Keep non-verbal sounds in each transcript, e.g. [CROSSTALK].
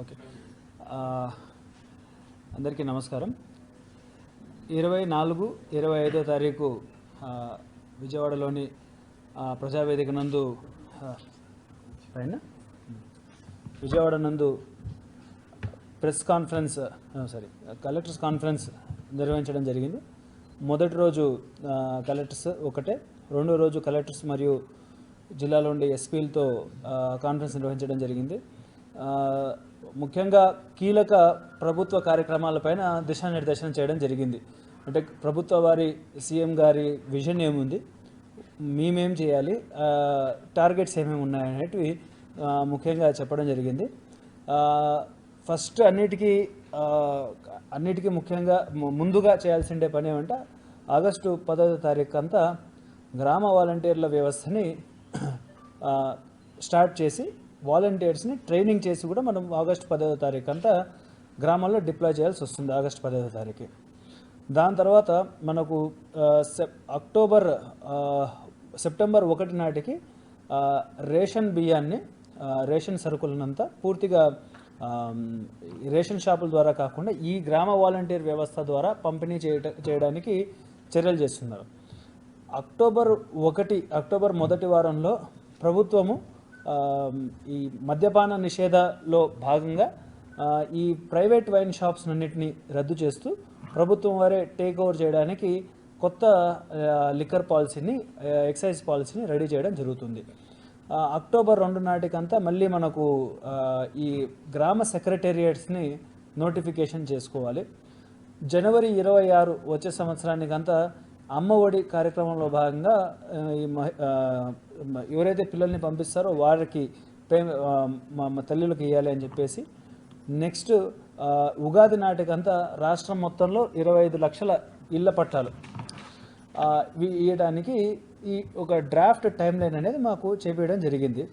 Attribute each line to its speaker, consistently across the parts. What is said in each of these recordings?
Speaker 1: Okay. అందరికీ నమస్కారం. ఇరవై నాలుగు ఇరవై ఐదో తారీఖు విజయవాడలోని ప్రజావేదిక నందు పైన? విజయవాడ నందు press conference sorry collectors conference నిర్వహించడం జరిగింది. మొదటి రోజు కలెక్టర్స్ ఒకటే రెండో రోజు కలెక్టర్స్ మరియు జిల్లాలో ఉండే ఎస్పీలతో కాన్ఫరెన్స్ నిర్వహించడం జరిగింది. ముఖ్యంగా కీలక ప్రభుత్వ కార్యక్రమాలపైన దిశానిర్దేశనం చేయడం జరిగింది. అంటే ప్రభుత్వ వారి సీఎం గారి విజన్ ఏముంది? మేమేం చేయాలి? టార్గెట్స్ ఏమేమి ఉన్నాయనేటివి ముఖ్యంగా చెప్పడం జరిగింది. ఫస్ట్ అన్నిటికీ అన్నిటికీ ముఖ్యంగా ముందుగా చేయాల్సిండే పని ఏమంటే ఆగస్టు పదవ తారీఖు అంతా గ్రామ వాలంటీర్ల వ్యవస్థని స్టార్ట్ చేసి వాలంటీర్స్ని ట్రైనింగ్ చేసి కూడా మనం ఆగస్టు పదవ తారీఖు అంతా గ్రామాల్లో డిప్లాయ్ చేయాల్సి వస్తుంది ఆగస్టు పదవ తారీఖు. దాని తర్వాత మనకు సెప్ అక్టోబర్ సెప్టెంబర్ ఒకటి నాటికి రేషన్ బియ్యాన్ని రేషన్ సరుకులనంతా పూర్తిగా రేషన్ షాపుల ద్వారా కాకుండా ఈ గ్రామ వాలంటీర్ వ్యవస్థ ద్వారా పంపిణీ చేయట చేయడానికి చర్యలు చేస్తున్నారు. అక్టోబర్ ఒకటి అక్టోబర్ మొదటి వారంలో ప్రభుత్వము ఈ మద్యపాన నిషేధలో భాగంగా ఈ ప్రైవేట్ వైన్ షాప్స్ అన్నింటినీ రద్దు చేస్తూ ప్రభుత్వం వారే టేక్ ఓవర్ చేయడానికి కొత్త లిక్కర్ పాలసీని ఎక్సైజ్ పాలసీని రెడీ చేయడం జరుగుతుంది. అక్టోబర్ రెండు నాటికంతా మళ్ళీ మనకు ఈ గ్రామ సెక్రటేరియట్స్ని నోటిఫికేషన్ చేసుకోవాలి. జనవరి ఇరవై ఆరు వచ్చే సంవత్సరానికంతా అమ్మ ఒడి కార్యక్రమంలో భాగంగా ఈ మహి- ఎవరైతే పిల్లల్ని పంపిస్తారో వారికి పే మా తల్లులకు ఇవ్వాలి అని చెప్పేసి నెక్స్ట్ ఉగాది నాటికంతా రాష్ట్రం మొత్తంలో ఇరవై ఐదు లక్షల ఇళ్ళ పట్టాలు. ఇవి ఇవ్వడానికి ఈ ఒక డ్రాఫ్ట్ టైం లైన్ అనేది మాకు చేపించడం జరిగింది.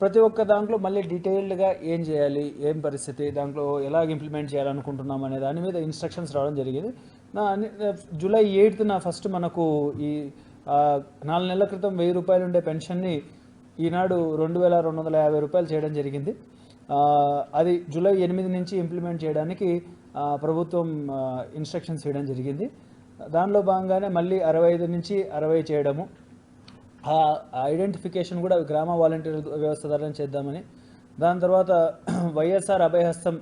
Speaker 1: ప్రతి ఒక్క దాంట్లో మళ్ళీ డీటెయిల్డ్గా ఏం చేయాలి ఏం పరిస్థితి దాంట్లో ఎలా ఇంప్లిమెంట్ చేయాలనుకుంటున్నాం అనే దాని మీద ఇన్స్ట్రక్షన్స్ రావడం జరిగింది. నా జూలై ఎయిత్ నా ఫస్ట్ మనకు ఈ నాలుగు నెలల క్రితం వెయ్యి రూపాయలు ఉండే పెన్షన్ని ఈనాడు రెండు వేల రెండు వందల యాభై రూపాయలు చేయడం జరిగింది. అది జూలై ఎనిమిది నుంచి ఇంప్లిమెంట్ చేయడానికి ప్రభుత్వం ఇన్స్ట్రక్షన్స్ ఇవ్వడం జరిగింది. దానిలో భాగంగానే మళ్ళీ అరవై ఐదు నుంచి అరవై చేయడము. ఆ ఐడెంటిఫికేషన్ కూడా గ్రామ వాలంటీర్ వ్యవస్థ ద్వారా చేద్దామని. దాని తర్వాత [CLEARS THROAT] వైఎస్ఆర్ అభయహస్తం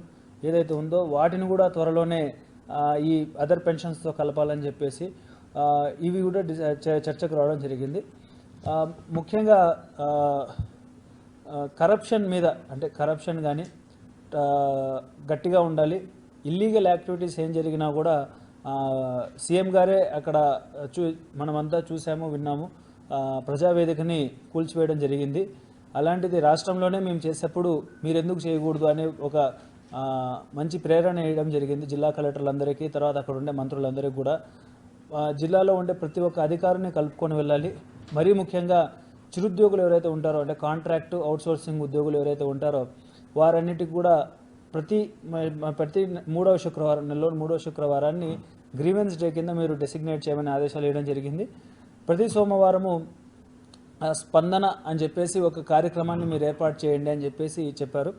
Speaker 1: ఏదైతే ఉందో వాటిని కూడా త్వరలోనే ఈ అదర్ పెన్షన్స్తో కలపాలని చెప్పేసి ఇవి కూడా చర్చకు రావడం జరిగింది. ముఖ్యంగా కరప్షన్ మీద అంటే కరప్షన్ కానీ గట్టిగా ఉండాలి. ఇల్లీగల్ యాక్టివిటీస్ ఏం జరిగినా కూడా సీఎం గారే అక్కడ చూ మనమంతా చూసాము విన్నాము. ప్రజావేదికని కూల్చివేయడం జరిగింది. అలాంటిది రాష్ట్రంలోనే మేము చేసేప్పుడు మీరు ఎందుకు చేయకూడదు అనే ఒక మంచి ప్రేరణ వేయడం జరిగింది జిల్లా కలెక్టర్లందరికీ తర్వాత అక్కడ ఉండే మంత్రులందరికీ కూడా. జిల్లాలో ఉండే ప్రతి ఒక్క అధికారిని కలుపుకొని వెళ్ళాలి. మరీ ముఖ్యంగా చిరుద్యోగులు ఎవరైతే ఉంటారో అంటే కాంట్రాక్టు అవుట్సోర్సింగ్ ఉద్యోగులు ఎవరైతే ఉంటారో వారన్నిటికి కూడా ప్రతి మ- ప్రతి మూడవ శుక్రవారం నెలలో మూడవ శుక్రవారాన్ని గ్రీవెన్స్ డే కింద మీరు డెసిగ్నేట్ చేయమని ఆదేశాలు ఇవ్వడం జరిగింది. ప్రతి సోమవారము స్పందన అని చెప్పేసి ఒక కార్యక్రమాన్ని మీరు ఏర్పాటు చేయండి అని చెప్పేసి చెప్పారు.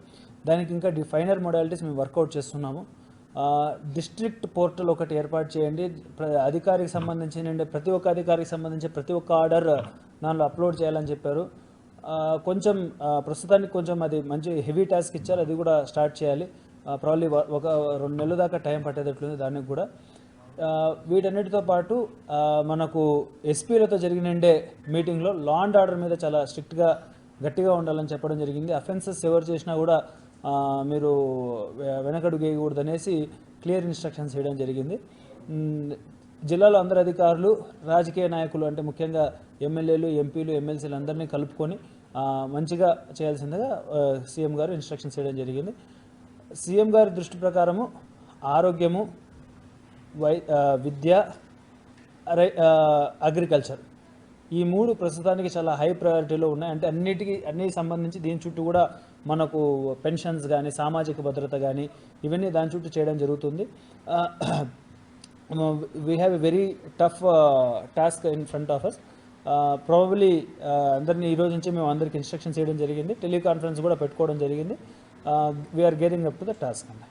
Speaker 1: దానికి ఇంకా డిఫైనర్ మొడాలిటీస్ మేము వర్కౌట్ చేస్తున్నాము. డిస్ట్రిక్ట్ పోర్టల్ ఒకటి ఏర్పాటు చేయండి. ప్ర- అధికారికి సంబంధించిన ప్రతి ఒక్క అధికారికి సంబంధించి ప్రతి ఒక్క ఆర్డర్ దానిలో అప్లోడ్ చేయాలని చెప్పారు. కొంచెం ప్రస్తుతానికి కొంచెం అది మంచి హెవీ టాస్క్ ఇచ్చారు. అది కూడా స్టార్ట్ చేయాలి. ప్రాబ్లీ ఒక రెండు నెలల దాకా టైం పట్టేటట్లుంది దానికి కూడా. వీటన్నిటితో పాటు మనకు ఎస్పీలతో జరిగినండే మీటింగ్లో లా అండ్ ఆర్డర్ మీద చాలా స్ట్రిక్ట్గా గట్టిగా ఉండాలని చెప్పడం జరిగింది. అఫెన్సెస్ ఎవరు చేసినా కూడా మీరు వెనకడు వెనకడుగు వేయకూడదు అనేసి క్లియర్ ఇన్స్ట్రక్షన్స్ ఇవ్వడం జరిగింది. జిల్లాలో అందరు అధికారులు రాజకీయ నాయకులు అంటే ముఖ్యంగా ఎమ్మెల్యేలు ఎంపీలు ఎమ్మెల్సీలు అందరినీ కలుపుకొని మంచిగా చేయాల్సిందిగా సీఎం గారు ఇన్స్ట్రక్షన్స్ ఇవ్వడం జరిగింది. సీఎం గారి దృష్టి ప్రకారము ఆరోగ్యము వై విద్య రై- అగ్రికల్చర్ ఈ మూడు ప్రస్తుతానికి చాలా హై ప్రయారిటీలో ఉన్నాయి. అంటే అన్నిటికీ అన్ని సంబంధించి దీని చుట్టూ కూడా మనకు పెన్షన్స్ కానీ సామాజిక భద్రత కానీ ఇవన్నీ దాని చుట్టూ చేయడం జరుగుతుంది. We have a very tough task in front of us probably అందరినీ ఈ రోజు నుంచి మేము అందరికి ఇన్స్ట్రక్షన్స్ చేయడం జరిగింది. టెలికాన్ఫరెన్స్ కూడా పెట్టుకోవడం జరిగింది. We are gearing up to the task అండి